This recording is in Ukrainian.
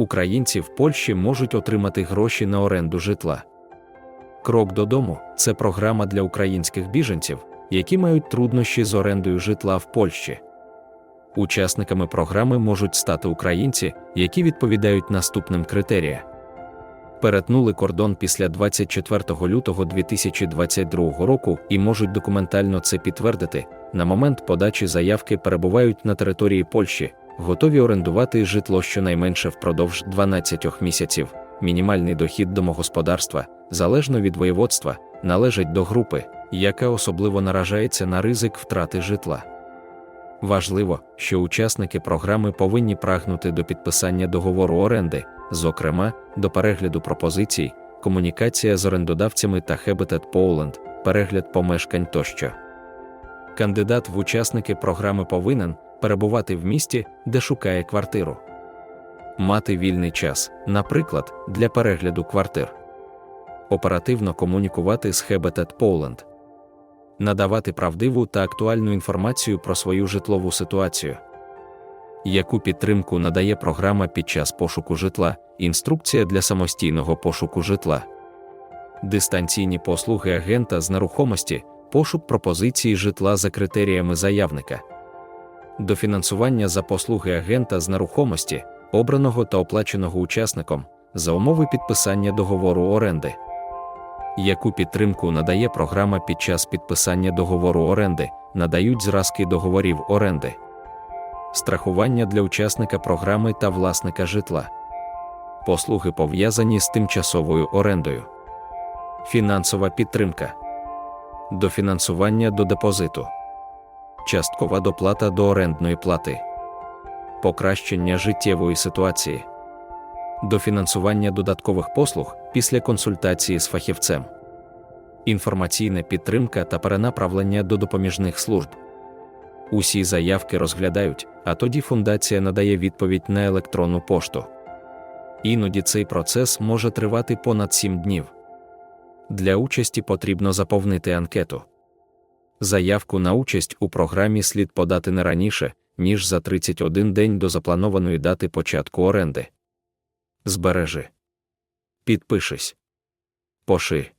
Українці в Польщі можуть отримати гроші на оренду житла. Крок додому це програма для українських біженців, які мають труднощі з орендою житла в Польщі. Учасниками програми можуть стати українці, які відповідають наступним критеріям. Перетнули кордон після 24 лютого 2022 року і можуть документально це підтвердити. На момент подачі заявки перебувають на території Польщі, готові орендувати житло щонайменше впродовж 12 місяців. Мінімальний дохід домогосподарства, залежно від воєводства, належить до групи, яка особливо наражається на ризик втрати житла. Важливо, що учасники програми повинні прагнути до підписання договору оренди, зокрема, до перегляду пропозицій, комунікація з орендодавцями та Habitat Poland, перегляд помешкань тощо. Кандидат в учасники програми повинен перебувати в місті, де шукає квартиру, мати вільний час, наприклад, для перегляду квартир, оперативно комунікувати з Habitat Poland, надавати правдиву та актуальну інформацію про свою житлову ситуацію. Яку підтримку надає програма під час пошуку житла, інструкція для самостійного пошуку житла, дистанційні послуги агента з нерухомості, пошук пропозиції житла за критеріями заявника, дофінансування за послуги агента з нерухомості, обраного та оплаченого учасником за умови підписання договору оренди. Яку підтримку надає програма під час підписання договору оренди, надають зразки договорів оренди, страхування для учасника програми та власника житла, послуги пов'язані з тимчасовою орендою, фінансова підтримка, дофінансування до депозиту, часткова доплата до орендної плати, покращення життєвої ситуації, дофінансування додаткових послуг після консультації з фахівцем, інформаційна підтримка та перенаправлення до допоміжних служб. Усі заявки розглядають, а тоді фундація надає відповідь на електронну пошту. Іноді цей процес може тривати понад 7 днів. Для участі потрібно заповнити анкету. Заявку на участь у програмі слід подати не раніше, ніж за 31 день до запланованої дати початку оренди. Збережи. Підпишись. Поши.